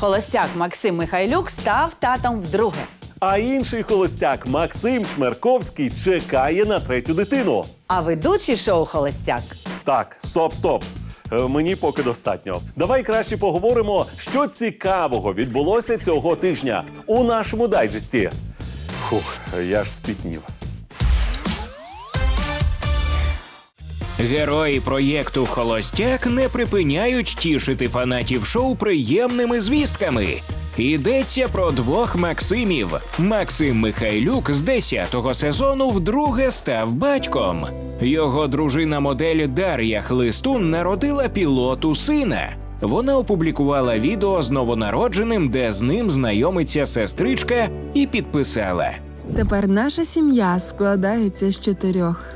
Холостяк Максим Михайлюк став татом вдруге. А інший холостяк Максим Чмерковський чекає на третю дитину. А ведучий шоу Холостяк Так, стоп, стоп. Е, Мені поки достатньо. Давай краще поговоримо, що цікавого відбулося цього тижня у нашому дайджесті. Фух, я ж спітнів. Герої проєкту Холостяк не припиняють тішити фанатів шоу приємними звістками. Йдеться про двох Максимів. Максим Михайлюк з 10-го сезону вдруге став батьком. Його дружина модель Дар'я Хлистун народила пілоту сина. Вона опублікувала відео з новонародженим, де з ним знайомиться сестричка, і підписала. Тепер наша сім'я складається з чотирьох.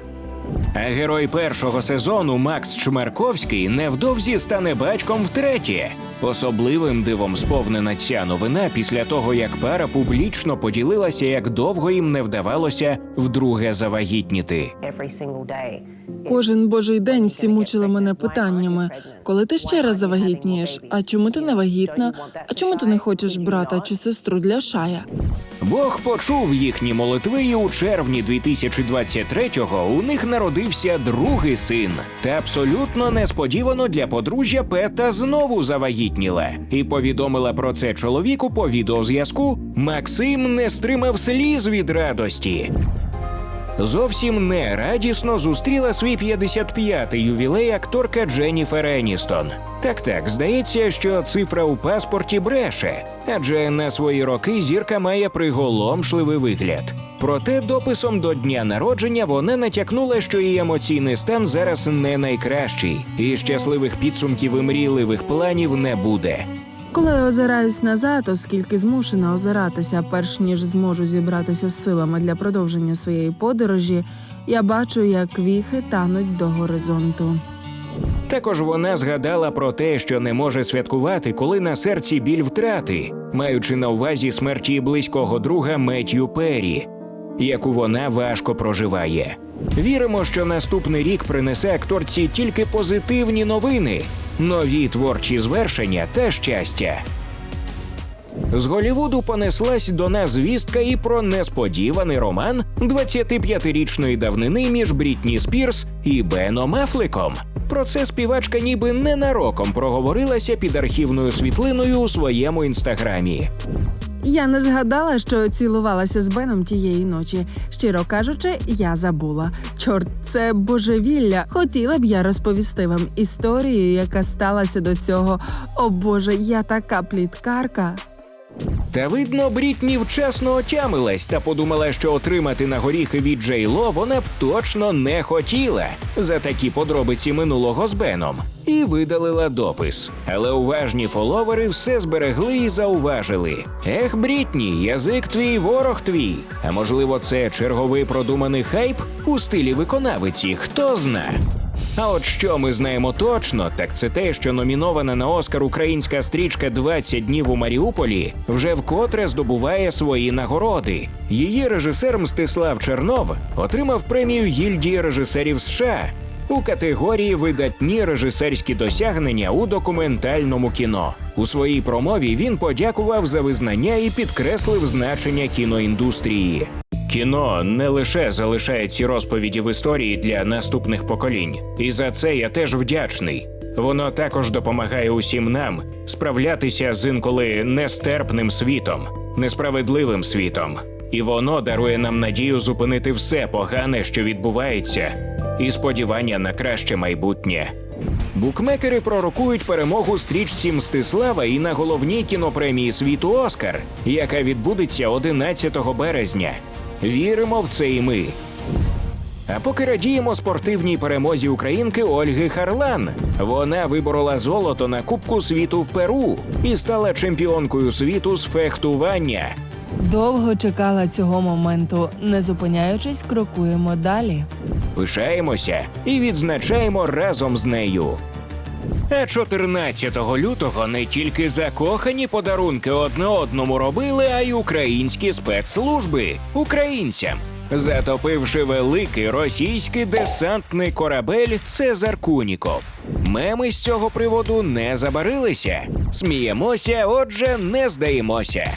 А герой першого сезону Макс Чмерковський невдовзі стане батьком втретє. Особливим дивом сповнена ця новина після того, як пара публічно поділилася, як довго їм не вдавалося вдруге завагітніти. Кожен божий день всі мучили мене питаннями: коли ти ще раз завагітнієш? А чому ти не вагітна? А чому ти не хочеш брата чи сестру для шая? Бог почув їхні молитви, і у червні 2023-го у них народився другий син. Та абсолютно несподівано для подружжя Пета знову завагітніла і повідомила про це чоловіку по відеозв'язку. Максим не стримав сліз від радості. Зовсім не радісно зустріла свій 55-й ювілей акторка Дженніфер Еністон. Так так, здається, що цифра у паспорті бреше, адже на свої роки зірка має приголомшливий вигляд. Проте дописом до дня народження вона натякнула, що її емоційний стан зараз не найкращий, і щасливих підсумків і мрійливих планів не буде. Коли я озираюсь назад, оскільки змушена озиратися, перш ніж зможу зібратися з силами для продовження своєї подорожі, я бачу, як віхи тануть до горизонту. Також вона згадала про те, що не може святкувати, коли на серці біль втрати, маючи на увазі смерті близького друга Меттью Перрі, яку вона важко проживає. Віримо, що наступний рік принесе акторці тільки позитивні новини, нові творчі звершення та щастя. З Голівуду понеслась до нас звістка і про несподіваний роман 25-річної давнини між Брітні Спірс і Беном Афлеком. Про це співачка ніби ненароком проговорилася під архівною світлиною у своєму інстаграмі. Я не згадала, що цілувалася з Беном тієї ночі. Щиро кажучи, я забула. Чорт, це божевілля. Хотіла б я розповісти вам історію, яка сталася до цього. О Боже, я така пліткарка. Та видно, Брітні вчасно отямилась та подумала, що отримати на горіхи від Джей Ло вона б точно не хотіла за такі подробиці минулого з Беном, і видалила допис. Але уважні фоловери все зберегли і зауважили: Ех, Брітні, язик твій, ворог твій. А можливо, це черговий продуманий хайп у стилі виконавиці, хто зна. А от що ми знаємо точно, так це те, що номінована на Оскар українська стрічка «20 днів у Маріуполі вже вкотре здобуває свої нагороди. Її режисер Мстислав Чернов отримав премію гільдії режисерів США у категорії Видатні режисерські досягнення у документальному кіно. У своїй промові він подякував за визнання і підкреслив значення кіноіндустрії. Кіно не лише залишає ці розповіді в історії для наступних поколінь, і за це я теж вдячний. Воно також допомагає усім нам справлятися з інколи нестерпним світом, несправедливим світом. І воно дарує нам надію зупинити все погане, що відбувається, і сподівання на краще майбутнє. Букмекери пророкують перемогу стрічці Мстислава і на головній кінопремії світу Оскар, яка відбудеться 11 березня. Віримо в це і ми. А поки радіємо спортивній перемозі українки Ольги Харлан. Вона виборола золото на Кубку світу в Перу і стала чемпіонкою світу з фехтування. Довго чекала цього моменту. Не зупиняючись, крокуємо далі. Пишаємося і відзначаємо разом з нею. А 14 лютого не тільки закохані подарунки одне одному робили, а й українські спецслужби українцям, затопивши великий російський десантний корабель Цезар Куніков. Меми з цього приводу не забарилися. Сміємося, отже, не здаємося.